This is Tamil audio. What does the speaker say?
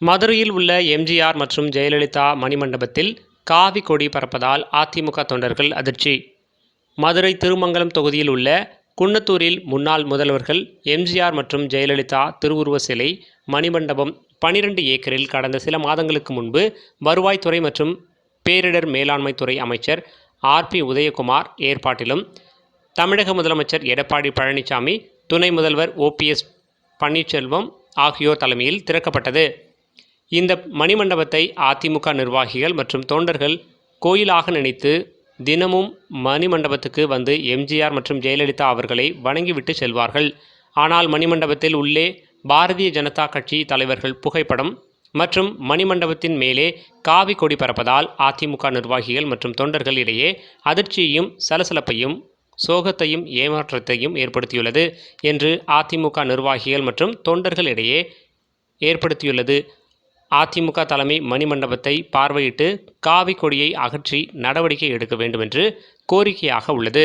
மதுரையில் உள்ள எம்ஜிஆர் மற்றும் ஜெயலலிதா மணிமண்டபத்தில் காவி கொடி பறப்பதால் அதிமுக தொண்டர்கள் அதிர்ச்சி. மதுரை திருமங்கலம் தொகுதியில் உள்ள குன்னத்தூரில் முன்னாள் முதல்வர்கள் எம்ஜிஆர் மற்றும் ஜெயலலிதா திருவுருவ சிலை மணிமண்டபம் பனிரெண்டு ஏக்கரில் கடந்த சில மாதங்களுக்கு முன்பு வருவாய்த்துறை மற்றும் பேரிடர் மேலாண்மை துறை அமைச்சர் ஆர்பி உதயகுமார் ஏற்பாட்டிலும் தமிழக முதலமைச்சர் எடப்பாடி பழனிசாமி துணை முதல்வர் ஓபிஎஸ் பன்னீர்செல்வம் ஆகியோர் தலைமையில் திறக்கப்பட்டது. இந்த மணிமண்டபத்தை அதிமுக நிர்வாகிகள் மற்றும் தொண்டர்கள் கோயிலாக நினைத்து தினமும் மணிமண்டபத்துக்கு வந்து எம்ஜிஆர் மற்றும் ஜெயலலிதா அவர்களை வணங்கிவிட்டு செல்வார்கள். ஆனால் மணிமண்டபத்தில் உள்ளே பாரதிய ஜனதா கட்சி தலைவர்கள் புகைப்படம் மற்றும் மணிமண்டபத்தின் மேலே காவி கொடி பறப்பதால் அதிமுக நிர்வாகிகள் மற்றும் தொண்டர்கள் இடையே அதிர்ச்சியையும் சலசலப்பையும் சோகத்தையும் ஏமாற்றத்தையும் ஏற்படுத்தியுள்ளது என்று அதிமுக நிர்வாகிகள் மற்றும் தொண்டர்கள் இடையே ஏற்படுத்தியுள்ளது. அதிமுக தலைமை மணிமண்டபத்தை பார்வையிட்டு காவி கொடியை அகற்றி நடவடிக்கை எடுக்க வேண்டும் என்று கோரிக்கையாக உள்ளது.